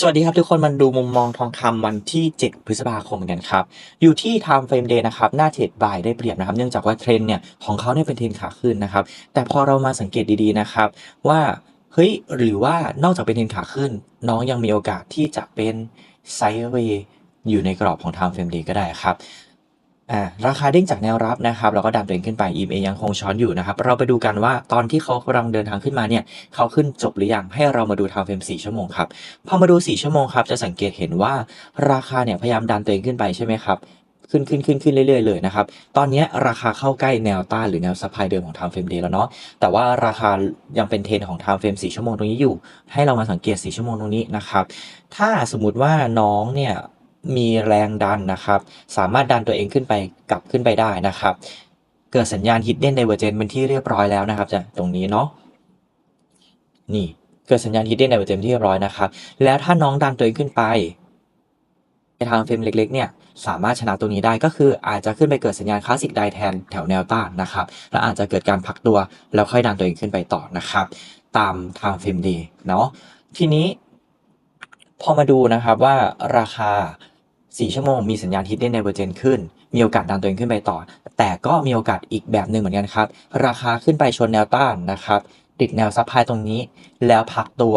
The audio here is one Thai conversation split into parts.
สวัสดีครับทุกคนมันดูมุมมองทองคำวันที่ 7 พฤษภาคมกันครับ อยู่ที่ time frame day นะครับ หน้าเทรดบายได้เปรียบนะครับ เนื่องจากว่าเทรนด์เนี่ยของเขาเนี่ยเป็นเทรนขาขึ้นนะครับ แต่พอเรามาสังเกตดีๆนะครับ ว่าเฮ้ยหรือว่านอกจากเป็นเทรนขาขึ้น น้องยังมีโอกาสที่จะเป็นไซด์เวย์อยู่ในกรอบของ time frame day ก็ได้ครับ อ่าราคาเด้งจากแนวรับนะครับแล้วก็ดันตัวเองขึ้นไป EMA ยังคงช้อนอยู่นะครับ เราไปดูกันว่าตอนที่เขากำลังเดินทางขึ้นมาเนี่ยเขาขึ้นจบหรือยังให้เรามาดู time frame 4ชั่วโมงครับพอมาดู 4 ชั่วโมงครับจะสังเกตเห็นว่าราคาเนี่ยพยายามดันตัวเองขึ้นไปใช่ไหมครับขึ้นขึ้นขึ้นขึ้นเรื่อยๆเลยนะครับ ตอนนี้ราคาเข้าใกล้แนวต้านหรือแนวซัพายเดิมของ time frame day แล้วเนาะ แต่ว่าราคายังเป็นเทรนของ time frame 4 ชั่วโมงตรงนี้อยู่ ให้เรามาสังเกต 4 ชั่วโมงตรงนี้นะครับ ถ้าสมมุติว่าน้องเนี่ย มีแรงดันนะครับ สามารถดันตัวเองขึ้นไปกลับขึ้นไปได้นะครับ เกิดสัญญาณ hidden divergence เป็นที่เรียบร้อยแล้วนะครับจากตรงนี้เนาะนี่เกิดสัญญาณ hidden divergence ที่เรียบร้อยนะครับ แล้วถ้าน้องดันตัวเองขึ้นไปในทางเฟรมเล็ก ๆ เนี่ยสามารถชนะตรงนี้ได้ก็คืออาจจะขึ้นไปเกิดสัญญาณคลาสสิกไดแทนแถวแนวต้านนะครับ แล้วอาจจะเกิดการพักตัว แล้วค่อยดันตัวเองขึ้นไปต่อนะครับ ตามทางเฟรมดีเนาะทีนี้พอมาดูนะครับว่าราคา 4 ชั่วโมงมีสัญญาณ hidden divergence ขึ้น มีโอกาสดันตัวเองขึ้นไปต่อ แต่ก็มีโอกาสอีกแบบหนึ่งเหมือนกันครับ ราคาขึ้นไปชนแนวต้านนะครับติดแนวซับไพตรงนี้ แล้วพักตัว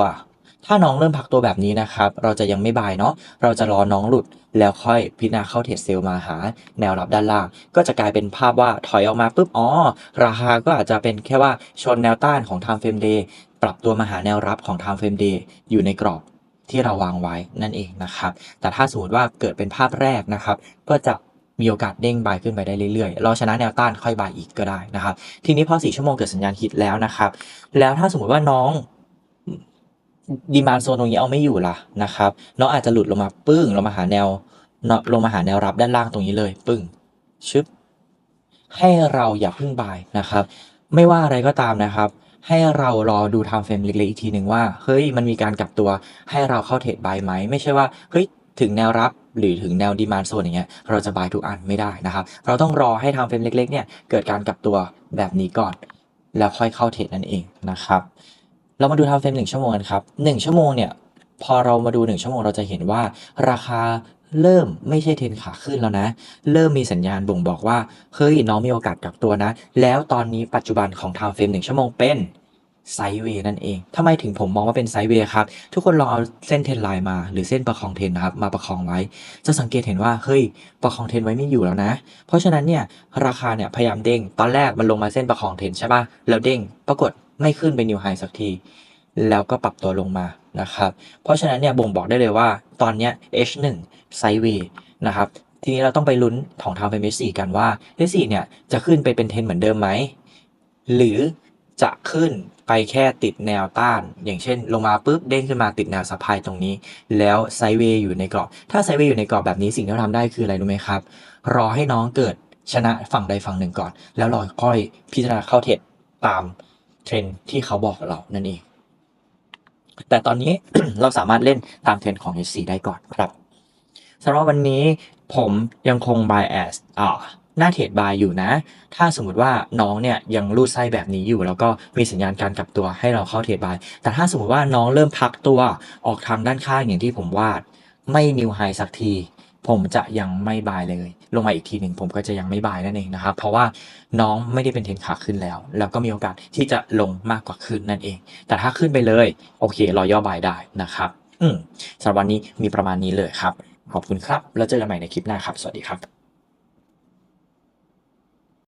ถ้าน้องเริ่มพักตัวแบบนี้นะครับ เราจะยังไม่บายเนาะเราจะรอน้องหลุดแล้วค่อยพิจารณาเข้าเทรดเซลมาหาแนวรับด้านล่าง ก็จะกลายเป็นภาพว่าถอยออกมาปุ๊บอ๋อราคาก็อาจจะเป็นแค่ว่าชนแนวต้านของ time frame day ปรับตัวมาหาแนวรับของ time frame day อยู่ในกรอบ ที่เราวางไว้นั่นเองนะครับ แต่ถ้าสมมติว่าเกิดเป็นภาพแรกนะครับ ก็จะมีโอกาสเด้งบายขึ้นไปได้เรื่อยๆ เราชนะแนวต้านค่อยบายอีกก็ได้นะครับ ทีนี้พอ4ชั่วโมงเกิดสัญญาณฮิตแล้วนะครับ แล้วถ้าสมมติว่าน้องดีมานโซนตรงนี้เอาไม่อยู่ล่ะนะครับน้องอาจจะหลุดลงมาปึ้งลงมาหาแนวเนาะลงมาหาแนวรับด้านล่างตรงนี้เลย ปึ้งชึบให้เราอย่าเพิ่งบายนะครับ ไม่ว่าอะไรก็ตามนะครับ ให้เรารอดูไทม์เฟรมเล็กๆอีกทีหนึ่งว่าเฮ้ยมันมีการกลับตัวให้เราเข้าเทรดบายไหม ไม่ใช่ว่าเฮ้ยถึงแนวรับหรือถึงแนวดีมานโซนอย่างเงี้ยเราจะบายทุกอันไม่ได้นะครับ เราต้องรอให้ไทม์เฟรมเล็กๆเนี่ยเกิดการกลับตัวแบบนี้ก่อน แล้วค่อยเข้าเทรดนั่นเองนะครับเรามาดูไทม์เฟรมหนึ่งชั่วโมงกันครับหนึ่งชั่วโมงเนี่ยพอเรามาดูหนึ่งชั่วโมงเราจะเห็นว่าราคา เริ่มไม่ใช่เทรนขาขึ้นแล้วนะ เริ่มมีสัญญาณบ่งบอกว่า เฮ้ยน้องมีโอกาสกลับตัวนะ แล้วตอนนี้ปัจจุบันของไทม์เฟรมหนึ่งชั่วโมงเป็นไซเวย์นั่นเองทำไมถึงผมมองว่าเป็นไซเวย์ครับ ทุกคนลองเอาเส้นเทรนไลน์มา หรือเส้นประคองเทรนนะครับ มาประคองไว้ จะสังเกตเห็นว่า เฮ้ย ประคองเทรนไว้ไม่อยู่แล้วนะ เพราะฉะนั้นเนี่ย ราคาเนี่ยพยายามเด้ง ตอนแรกมันลงมาเส้นประคองเทรนใช่ป่ะ แล้วเด้ง ปรากฏไม่ขึ้นไปนิวไฮสักที แล้วก็ปรับตัวลงมานะครับ เพราะฉะนั้นเนี่ยบ่งบอกได้เลยว่าตอนนี้ H1 ไซด์เวย์นะครับ ทีนี้เราต้องไปลุ้นของทางเฟม H4 กันว่า H4 เนี่ยจะขึ้นไปเป็นเทรนเหมือนเดิมไหม หรือจะขึ้นไปแค่ติดแนวต้าน อย่างเช่น ลงมาปุ๊บเด้งขึ้นมาติดแนวซัพายตรงนี้ แล้วไซด์เวย์อยู่ในกรอบ ถ้าไซด์เวย์อยู่ในกรอบแบบนี้สิ่งที่เราทำได้คืออะไรรู้ไหมครับ รอให้น้องเกิดชนะฝั่งใดฝั่งหนึ่งก่อน แล้วราค่อยพิจารณาเข้าเทรดตามเทรนที่เขาบอกเรานั่นเอง แต่ตอนนี้เราสามารถเล่นตามเทรนด์ของ HC ได้ก่อนครับสำหรับวันนี้ผมยังคง bias อ่าหน้าเทรดบายอยู่นะ ถ้าสมมติว่าน้องเนี่ยยังรูดไส้แบบนี้อยู่ แล้วก็มีสัญญาณการกลับตัวให้เราเข้าเทรดบาย แต่ถ้าสมมติว่าน้องเริ่มพักตัวออกทางด้านข้างอย่างที่ผมวาด ไม่นิวไฮสักที ผมจะยังไม่บายเลย ลงมาอีกทีหนึ่งผมก็จะยังไม่บายนั่นเองนะครับ เพราะว่าน้องไม่ได้เป็นเทนขาขึ้นแล้ว แล้วก็มีโอกาสที่จะลงมากกว่าขึ้นนั่นเอง แต่ถ้าขึ้นไปเลย โอเครอย่อบายได้นะครับ อืมสำหรับวันนี้มีประมาณนี้เลยครับ ขอบคุณครับ แล้วเจอกันใหม่ในคลิปหน้าครับ สวัสดีครับ